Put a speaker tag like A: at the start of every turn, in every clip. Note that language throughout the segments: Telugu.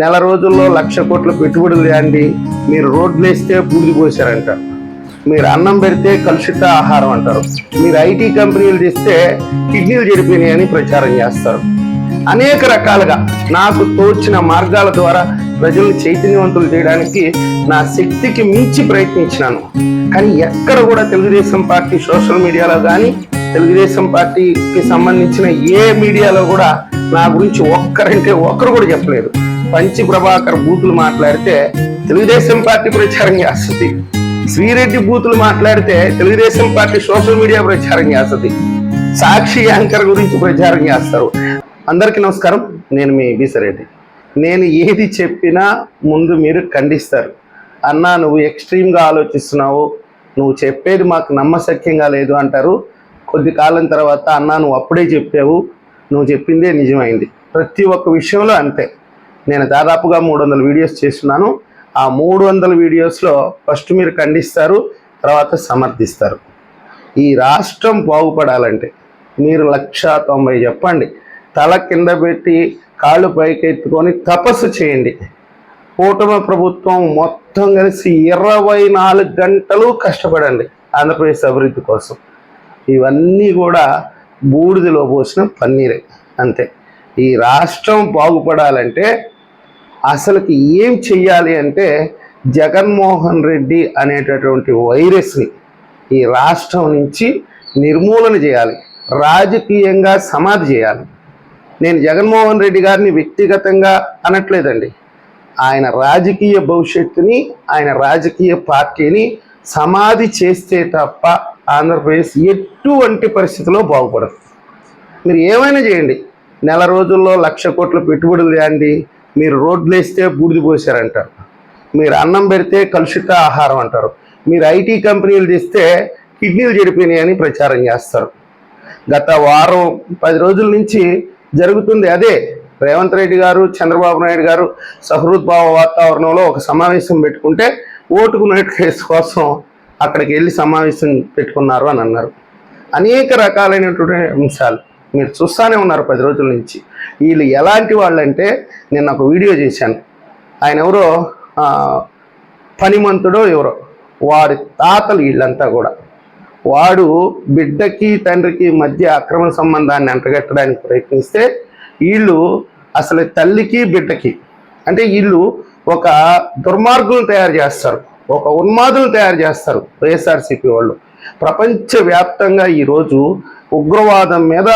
A: నెల రోజుల్లో లక్ష కోట్ల పెట్టుబడులు తేండి మీరు రోడ్లు వేస్తే బూడిది పోసారంటారు మీరు అన్నం పెడితే కలుషిత ఆహారం అంటారు. మీరు ఐటీ కంపెనీలు తెస్తే కిడ్నీలు చెడిపోయినాయి అని ప్రచారం చేస్తారు. అనేక రకాలుగా నాకు తోచిన మార్గాల ద్వారా ప్రజల్ని చైతన్యవంతులు చేయడానికి నా శక్తికి మించి ప్రయత్నించినాను. కానీ ఎక్కడ కూడా తెలుగుదేశం పార్టీ సోషల్ మీడియాలో కానీ తెలుగుదేశం పార్టీకి సంబంధించిన ఏ మీడియాలో కూడా నా గురించి ఒక్కరంటే ఒక్కరు కూడా చెప్పలేదు. పంచి ప్రభాకర్ బూతులు మాట్లాడితే తెలుగుదేశం పార్టీ ప్రచారం చేస్తుంది. శ్రీరెడ్డి బూతులు మాట్లాడితే తెలుగుదేశం పార్టీ సోషల్ మీడియా ప్రచారం చేస్తుంది. సాక్షి యాంకర్ గురించి ప్రచారం చేస్తారు. అందరికీ నమస్కారం. నేను మీ బీసరెడ్డి. నేను ఏది చెప్పినా ముందు మీరు ఖండిస్తారు. అన్నా నువ్వు ఎక్స్ట్రీమ్గా ఆలోచిస్తున్నావు. నువ్వు చెప్పేది మాకు నమ్మశక్యంగా లేదు అంటారు. కొద్ది కాలం తర్వాత అన్నా నువ్వు అప్పుడే చెప్పావు. నువ్వు చెప్పిందే నిజమైంది. ప్రతి ఒక్క విషయంలో అంతే. నేను దాదాపుగా మూడు వందల వీడియోస్ చేస్తున్నాను. ఆ మూడు వందల వీడియోస్లో ఫస్ట్ మీరు ఖండిస్తారు తర్వాత సమర్థిస్తారు. ఈ రాష్ట్రం బాగుపడాలంటే మీరు లక్ష తొంభై చెప్పండి. తల కింద పెట్టి కాళ్ళు పైకెత్తుకొని తపస్సు చేయండి. కూటమి ప్రభుత్వం మొత్తం కలిసి ఇరవై నాలుగు గంటలు కష్టపడండి ఆంధ్రప్రదేశ్ అభివృద్ధి కోసం. ఇవన్నీ కూడా బూడిదలో పోసిన పన్నీరే అంతే. ఈ రాష్ట్రం బాగుపడాలంటే అసలుకి ఏం చెయ్యాలి అంటే జగన్మోహన్ రెడ్డి అనేటటువంటి వైరస్ని ఈ రాష్ట్రం నుంచి నిర్మూలన చేయాలి రాజకీయంగా సమాధి చేయాలి. నేను జగన్మోహన్ రెడ్డి గారిని వ్యక్తిగతంగా అనట్లేదండి. ఆయన రాజకీయ భవిష్యత్తుని ఆయన రాజకీయ పార్టీని సమాధి చేస్తే తప్ప ఆంధ్రప్రదేశ్ ఎటువంటి పరిస్థితిలో బాగుపడదు. మీరు ఏమైనా చేయండి. నెల రోజుల్లో లక్ష కోట్ల పెట్టుబడులు తేండి మీరు రోడ్లు వేస్తే బూడిది పోసారంటారు మీరు అన్నం పెడితే కలుషిత ఆహారం అంటారు. మీరు ఐటీ కంపెనీలు తెస్తే కిడ్నీలు చెడిపోయినాయని అని ప్రచారం చేస్తారు. గత వారం పది రోజుల నుంచి జరుగుతుంది అదే. రేవంత్ రెడ్డి గారు చంద్రబాబు నాయుడు గారు సహృద్భావ వాతావరణంలో ఒక సమావేశం పెట్టుకుంటే ఓటుకు నోటు కేసు కోసం అక్కడికి వెళ్ళి సమావేశం పెట్టుకున్నారు అని అన్నారు. అనేక రకాలైనటువంటి అంశాలు. మీరు చూస్తూనే ఉన్నారు పది రోజుల నుంచి. వీళ్ళు ఎలాంటి వాళ్ళంటే నేను ఒక వీడియో చేశాను. ఆయన ఎవరో? పనిమంతుడో ఎవరో. వారి తాతలు వీళ్ళంతా కూడా. వాడు బిడ్డకి తండ్రికి మధ్య అక్రమ సంబంధాన్ని అంటగట్టడానికి ప్రయత్నిస్తే వీళ్ళు అసలు తల్లికి బిడ్డకి అంటే వీళ్ళు ఒక దుర్మార్గులను తయారు చేస్తారు. ఒక ఉన్మాదులు తయారు చేస్తారు వైఎస్ఆర్సీపీ వాళ్ళు. ప్రపంచవ్యాప్తంగా ఈరోజు ఉగ్రవాదం మీద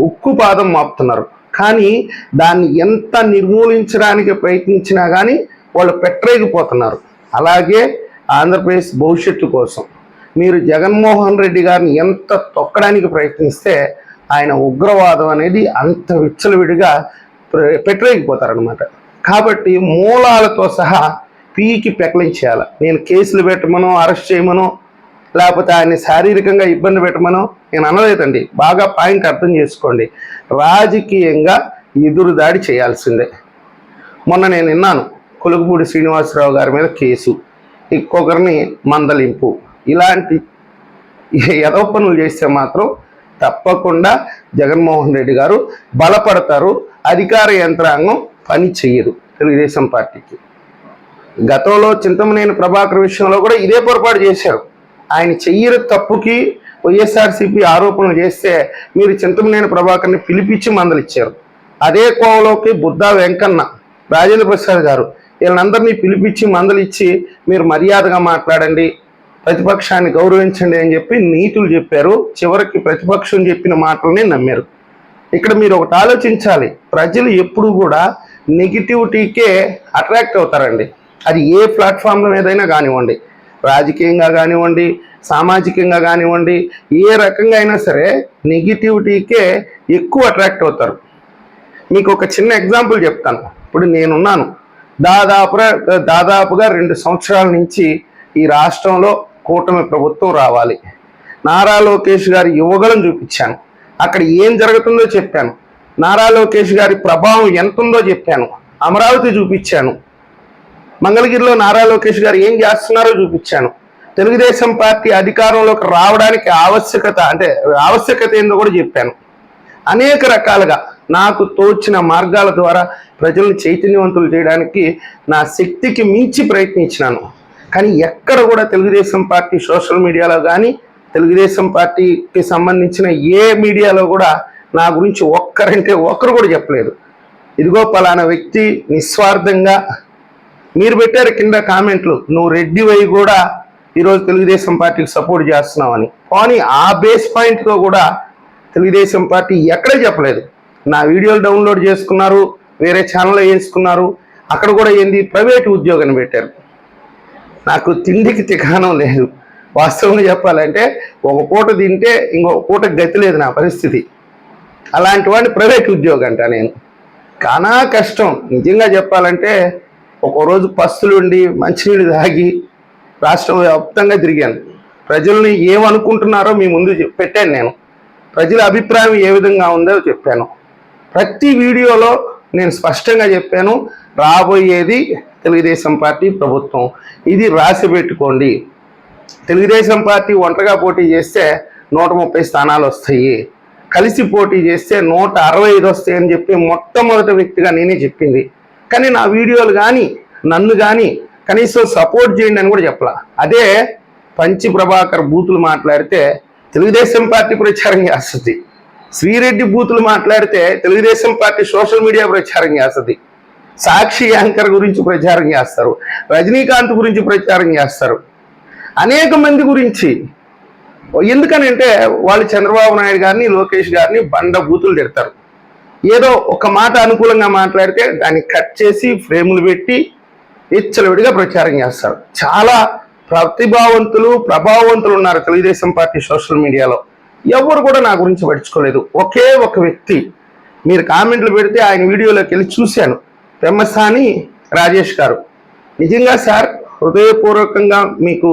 A: ఉక్కుపాదం మాపుతున్నారు. కానీ దాన్ని ఎంత నిర్మూలించడానికి ప్రయత్నించినా కానీ వాళ్ళు పెట్టరేగిపోతున్నారు అలాగే ఆంధ్రప్రదేశ్ భవిష్యత్తు కోసం మీరు జగన్మోహన్ రెడ్డి గారిని ఎంత తొక్కడానికి ప్రయత్నిస్తే ఆయన ఉగ్రవాదం అనేది అంత విచ్చలవిడిగా పెట్టరేగిపోతారనమాట కాబట్టి మూలాలతో సహా పీకి పెకలించేయాలి నేను కేసులు పెట్టమనో అరెస్ట్ చేయమనో లేకపోతే ఆయన్ని శారీరకంగా ఇబ్బంది పెట్టమనో నేను అనలేదండి బాగా పాయింట్ అర్థం చేసుకోండి. రాజకీయంగా ఎదురుదాడి చేయాల్సిందే. మొన్న నేను విన్నాను కొలుగుపూడి శ్రీనివాసరావు గారి మీద కేసు ఇంకొకరిని మందలింపు. ఇలాంటి ఎదవ పనులు చేస్తే మాత్రం తప్పకుండా జగన్మోహన్ రెడ్డి గారు బలపడతారు అధికార యంత్రాంగం పని చెయ్యదు తెలుగుదేశం పార్టీకి. గతంలో చింతమనేని ప్రభాకర్ విషయంలో కూడా ఇదే పొరపాటు చేశారు. ఆయన చెయ్యరు తప్పుకి వైఎస్ఆర్సీపీ ఆరోపణలు చేస్తే మీరు చింతమనేని ప్రభాకర్ని పిలిపించి మందలిచ్చారు అదే కోవలోకి బుద్ధా వెంకన్న రాజేంద్ర ప్రసాద్ గారు వీళ్ళందరినీ పిలిపించి మందలిచ్చి మీరు మర్యాదగా మాట్లాడండి ప్రతిపక్షాన్ని గౌరవించండి అని చెప్పి నీతులు చెప్పారు. చివరికి ప్రతిపక్షం చెప్పిన మాటలనే నమ్మారు. ఇక్కడ మీరు ఒకటి ఆలోచించాలి. ప్రజలు ఎప్పుడు కూడా నెగిటివిటీకే అట్రాక్ట్ అవుతారండి. అది ఏ ప్లాట్ఫామ్ల మీదైనా కానివ్వండి. రాజకీయంగా కానివ్వండి సామాజికంగా కానివ్వండి ఏ రకంగా అయినా సరే నెగిటివిటీకే ఎక్కువ అట్రాక్ట్ అవుతారు. మీకు ఒక చిన్న ఎగ్జాంపుల్ చెప్తాను. ఇప్పుడు నేనున్నాను. దాదాపుగా దాదాపుగా రెండు సంవత్సరాల నుంచి ఈ రాష్ట్రంలో కూటమి ప్రభుత్వం రావాలి. నారా లోకేష్ గారి యువగలం చూపించాను. అక్కడ ఏం జరుగుతుందో చెప్పాను. నారా లోకేష్ గారి ప్రభావం ఎంత ఉందో చెప్పాను. అమరావతి చూపించాను. మంగళగిరిలో నారా లోకేష్ గారు ఏం చేస్తున్నారో చూపించాను. తెలుగుదేశం పార్టీ అధికారంలోకి రావడానికి ఆవశ్యకత అంటే ఆవశ్యకత ఏందో కూడా చెప్పాను. అనేక రకాలుగా నాకు తోచిన మార్గాల ద్వారా ప్రజల్ని చైతన్యవంతులు చేయడానికి నా శక్తికి మించి ప్రయత్నించినాను. కానీ ఎక్కడ కూడా తెలుగుదేశం పార్టీ సోషల్ మీడియాలో కానీ తెలుగుదేశం పార్టీకి సంబంధించిన ఏ మీడియాలో కూడా నా గురించి ఒక్కరంటే ఒక్కరు కూడా చెప్పలేదు. ఇదిగో పలానా వ్యక్తి నిస్వార్థంగా మీరు పెట్టారు కింద కామెంట్లు నువ్వు రెడ్డి వై కూడా ఈరోజు తెలుగుదేశం పార్టీకి సపోర్ట్ చేస్తున్నావని. కానీ ఆ బేస్ పాయింట్తో కూడా తెలుగుదేశం పార్టీ ఎక్కడే చెప్పలేదు. నా వీడియోలు డౌన్లోడ్ చేసుకున్నారు వేరే ఛానల్లో వేసుకున్నారు అక్కడ కూడా ఏంది? ప్రైవేట్ ఉద్యోగాన్ని పెట్టారు. నాకు తిండికి తికానం లేదు. వాస్తవంగా చెప్పాలంటే ఒక పూట తింటే ఇంకొక పూట గతి లేదు నా పరిస్థితి. అలాంటి వాడిని ప్రైవేట్ ఉద్యోగం అంట నేను. కానా కష్టం. నిజంగా చెప్పాలంటే ఒకరోజు పస్తులుండి మంచినీళ్ళు తాగి రాష్ట్రం వ్యాప్తంగా తిరిగాను. ప్రజల్ని ఏమనుకుంటున్నారో మీ ముందు చెప్- పెట్టాను నేను. ప్రజల అభిప్రాయం ఏ విధంగా ఉందో చెప్పాను. ప్రతి వీడియోలో నేను స్పష్టంగా చెప్పాను రాబోయేది తెలుగుదేశం పార్టీ ప్రభుత్వం. ఇది రాసి పెట్టుకోండి. తెలుగుదేశం పార్టీ ఒంటరిగా పోటీ చేస్తే నూట ముప్పై స్థానాలు వస్తాయి. కలిసి పోటీ చేస్తే నూట అరవై ఐదు వస్తాయని చెప్పి మొట్టమొదటి వ్యక్తిగా నేనే చెప్పింది. కానీ నా వీడియోలు కానీ నన్ను కానీ కనీసం సపోర్ట్ చేయండి అని కూడా చెప్పలా. అదే పంచి ప్రభాకర్ బూతులు మాట్లాడితే తెలుగుదేశం పార్టీ ప్రచారం చేస్తుంది. శ్రీరెడ్డి బూతులు మాట్లాడితే తెలుగుదేశం పార్టీ సోషల్ మీడియా ప్రచారం చేస్తుంది. సాక్షి యాంకర్ గురించి ప్రచారం చేస్తారు. రజనీకాంత్ గురించి ప్రచారం చేస్తారు. అనేక మంది గురించి. ఎందుకనంటే వాళ్ళు చంద్రబాబు నాయుడు గారిని లోకేష్ గారిని బండ బూతులు తిడతారు. ఏదో ఒక మాట అనుకూలంగా మాట్లాడితే దాన్ని కట్ చేసి ఫ్రేములు పెట్టి విచ్చలవిడిగా ప్రచారం చేస్తారు చాలా ప్రతిభావంతులు ప్రభావవంతులు ఉన్నారు తెలుగుదేశం పార్టీ సోషల్ మీడియాలో. ఎవరు కూడా నా గురించి పట్టించుకోలేదు. ఒకే ఒక వ్యక్తి. మీరు కామెంట్లు పెడితే ఆయన వీడియోలోకి వెళ్ళి చూశాను. పెమ్మసాని రాజేష్ గారు. నిజంగా సార్ హృదయపూర్వకంగా మీకు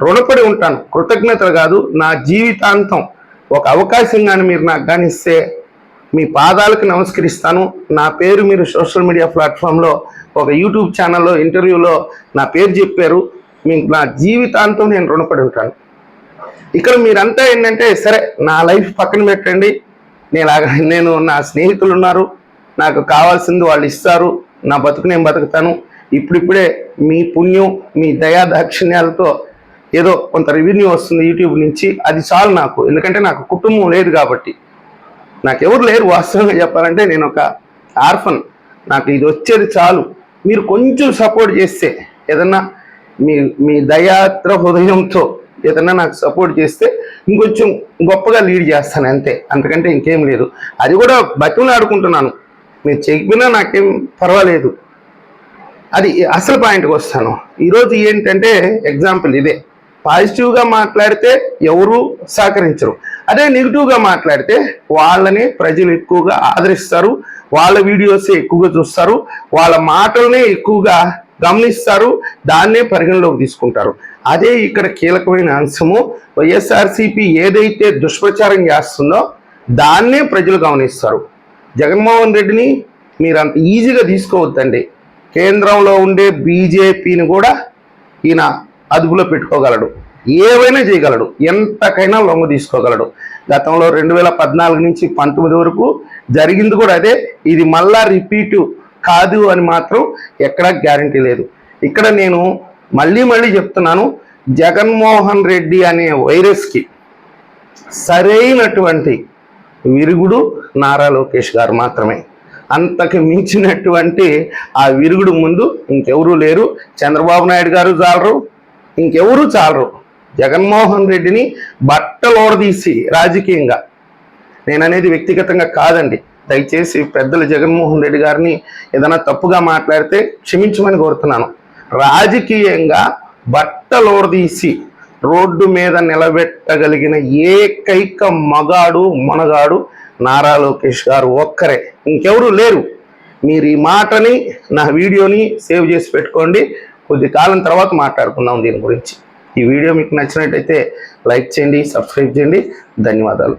A: రుణపడి ఉంటాను. కృతజ్ఞతలు కాదు నా జీవితాంతం ఒక అవకాశం కానీ మీరు నాకు కానిస్తే మీ పాదాలకు నమస్కరిస్తాను. నా పేరు మీరు సోషల్ మీడియా ప్లాట్ఫామ్లో ఒక యూట్యూబ్ ఛానల్లో ఇంటర్వ్యూలో నా పేరు చెప్పారు. మీకు నా జీవితాంతం నేను రుణపడి ఉంటాను. ఇక్కడ మీరంతా ఏంటంటే సరే నా లైఫ్ పక్కన పెట్టండి. నేను నేను నా స్నేహితులు ఉన్నారు. నాకు కావాల్సింది వాళ్ళు ఇస్తారు. నా బతుకు నేను బతుకుతాను. ఇప్పుడిప్పుడే మీ పుణ్యం మీ దయా దాక్షిణ్యాలతో ఏదో కొంత రెవెన్యూ వస్తుంది యూట్యూబ్ నుంచి. అది చాలు నాకు. ఎందుకంటే నాకు కుటుంబం లేదు కాబట్టి. నాకెవరు లేరు వాస్తవంగా చెప్పాలంటే నేను ఒక ఆర్ఫన్. నాకు ఇది వచ్చేది చాలు. మీరు కొంచెం సపోర్ట్ చేస్తే ఏదన్నా మీ మీ దయాత్ర హృదయంతో ఏదన్నా నాకు సపోర్ట్ చేస్తే ఇంకొంచెం గొప్పగా లీడ్ చేస్తాను అంతే. అంతకంటే ఇంకేం లేదు. అది కూడా బతుకుని ఆడుకుంటున్నాను. మీరు చెప్పినా నాకేం పర్వాలేదు. అది అసలు పాయింట్కి వస్తాను. ఈరోజు ఏంటంటే ఎగ్జాంపుల్ ఇదే. పాజిటివ్గా మాట్లాడితే ఎవరు సహకరించరు. అదే నెగిటివ్గా మాట్లాడితే వాళ్ళని ప్రజలు ఎక్కువగా ఆదరిస్తారు వాళ్ళ వీడియోసే ఎక్కువగా చూస్తారు వాళ్ళ మాటలనే ఎక్కువగా గమనిస్తారు దాన్నే పరిగణలోకి తీసుకుంటారు. అదే ఇక్కడ కీలకమైన అంశము వైఎస్ఆర్సీపీ ఏదైతే దుష్ప్రచారం చేస్తుందో దాన్నే ప్రజలు గమనిస్తారు. జగన్మోహన్ రెడ్డిని మీరు అంత ఈజీగా తీసుకోవద్దండి. కేంద్రంలో ఉండే బీజేపీని కూడా ఈయన అదుపులో పెట్టుకోగలడు. ఏవైనా చేయగలడు. ఎంతకైనా లొంగ తీసుకోగలడు. గతంలో రెండు వేల పద్నాలుగు నుంచి పంతొమ్మిది వరకు జరిగింది కూడా అదే. ఇది మళ్ళా రిపీట్ కాదు అని మాత్రం ఎక్కడా గ్యారంటీ లేదు. ఇక్కడ నేను మళ్ళీ మళ్ళీ చెప్తున్నాను. జగన్మోహన్ రెడ్డి అనే వైరస్కి సరైనటువంటి విరుగుడు నారా లోకేష్ గారు మాత్రమే. అంతకు మించినటువంటి ఆ విరుగుడు ముందు ఇంకెవరూ లేరు. చంద్రబాబు నాయుడు గారు చాలరు. ఇంకెవరూ చాలరు. జగన్మోహన్ రెడ్డిని బట్టలోడదీసి రాజకీయంగా. నేను అనేది వ్యక్తిగతంగా కాదండి. దయచేసి పెద్దలు జగన్మోహన్ రెడ్డి గారిని ఏదైనా తప్పుగా మాట్లాడితే క్షమించమని కోరుతున్నాను. రాజకీయంగా బట్టలోడదీసి రోడ్డు మీద నిలబెట్టగలిగిన ఏకైక మగాడు మనగాడు నారా లోకేష్ గారు ఒక్కరే. ఇంకెవరు లేరు. మీరు ఈ మాటని నా వీడియోని సేవ్ చేసి పెట్టుకోండి. కొద్ది కాలం తర్వాత మాట్లాడుకుందాం దీని గురించి. ఈ వీడియో మీకు నచ్చినట్టయితే లైక్ చేయండి సబ్స్క్రైబ్ చేయండి. ధన్యవాదాలు.